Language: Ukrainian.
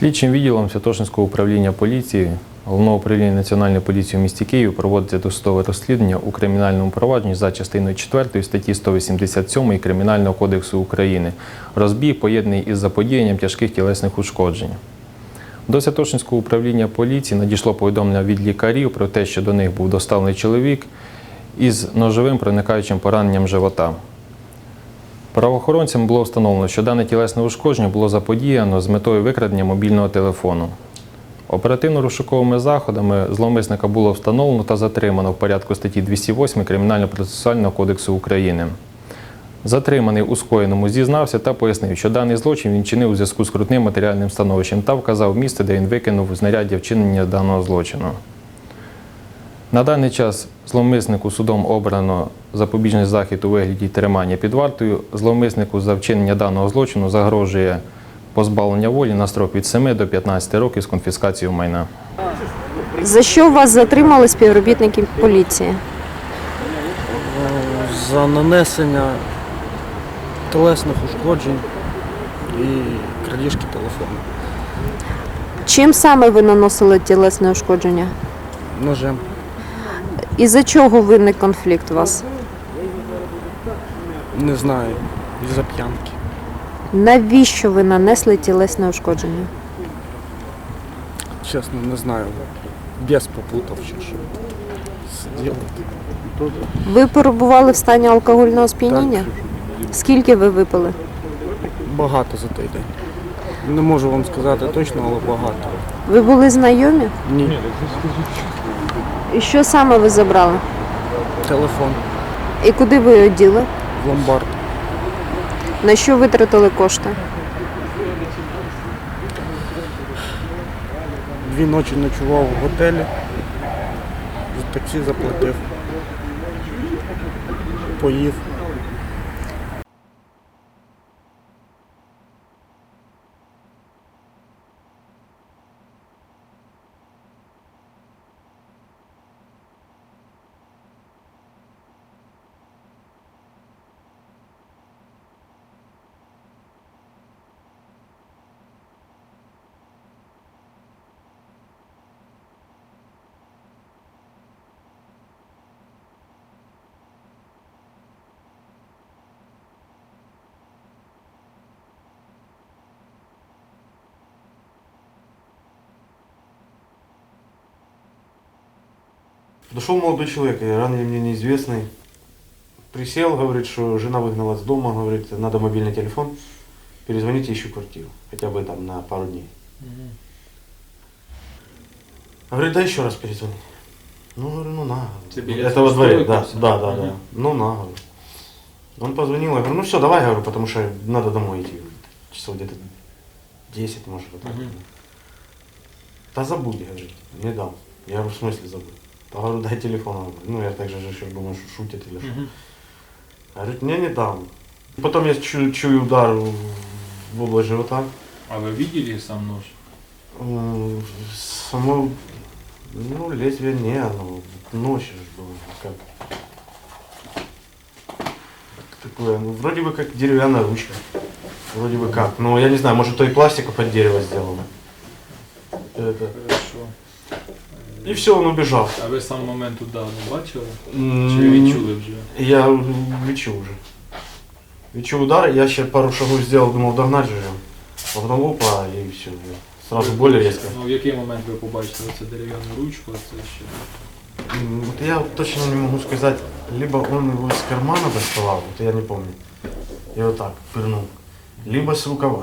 Слідчим відділом Святошинського управління поліції Головного управління Національної поліції у місті Києві проводиться досудове розслідування у кримінальному провадженні за частиною 4 статті 187 Кримінального кодексу України розбій, поєднаний із заподіянням тяжких тілесних ушкоджень. До Святошинського управління поліції надійшло повідомлення від лікарів про те, що до них був доставлений чоловік із ножовим проникаючим пораненням живота. Правоохоронцям було встановлено, що дане тілесне ушкодження було заподіяно з метою викрадення мобільного телефону. Оперативно-розшуковими заходами зловмисника було встановлено та затримано в порядку статті 208 Кримінально-процесуального кодексу України. Затриманий у скоєному зізнався та пояснив, що даний злочин він чинив у зв'язку з крутним матеріальним становищем та вказав місце, де він викинув знаряддя вчинення даного злочину. На даний час зловмиснику судом обрано запобіжний захід у вигляді тримання під вартою. Зловмиснику за вчинення даного злочину загрожує позбавлення волі на строк від 7 до 15 років з конфіскацією майна. За що вас затримали співробітники поліції? за нанесення телесних ушкоджень і крадіжки телефону. Чим саме ви наносили тілесне ушкодження? Ножем. І за чого виник конфлікт у вас? Не знаю. Із-за п'янки. Навіщо ви нанесли тілесне ушкодження? Чесно, не знаю. Бес попутав чи що. Сидів. Ви перебували в стані алкогольного сп'яніння? Скільки ви випили? Багато за той день. Не можу вам сказати точно, але багато. Ви були знайомі? Ні. І що саме ви забрали? Телефон І куди ви його діли? в ломбард. На що витратили кошти? Дві ночі ночував в готелі. За таксі заплатив. Поїв. Дошел молодой человек, ранее мне неизвестный. Присел, говорит, что жена выгнала с дома, говорит, надо мобильный телефон, перезвоните, ищу квартиру, хотя бы там на пару дней. Говорит, да еще раз перезвони. Ну, говорю, ну на. Ты билет Это во дворе, да, да, да, Мгм. да. Ну на, говорю. Он позвонил, я говорю, ну все, давай, говорю, потому что надо домой идти. Часов где-то 10, может, вот так. Мгм. Да забудь, говорит, не дал. Я говорю, в смысле забудь? Говорю, дай телефон. Он говорит, Ну, я так же решил, думаю, что шутит или что. Мгм. Говорит, не, не дам. Потом я чую, чую удар в область живота. А вы видели сам нож? М, Само, ну, лезвие не, оно ночь же было, как. Такое, ну, вроде бы как деревянная ручка. Вроде бы как. Но я не знаю, может то и пластика под дерево сделано. Это. Хорошо. И все, он убежал. А ви сам момент удару бачили? Чи відчули вже? Я відчув уже. Відчув удар, я ще пару шагов сделал, думал догнать же его. А потом опа, и все. Сразу более резко. Ну, в який момент ви побачили оце дерев'яну ручку, це ще? М, Вот я вот точно не могу сказать, либо он его из кармана доставал, вот я не помню, и вот так пырнул, либо с рукава.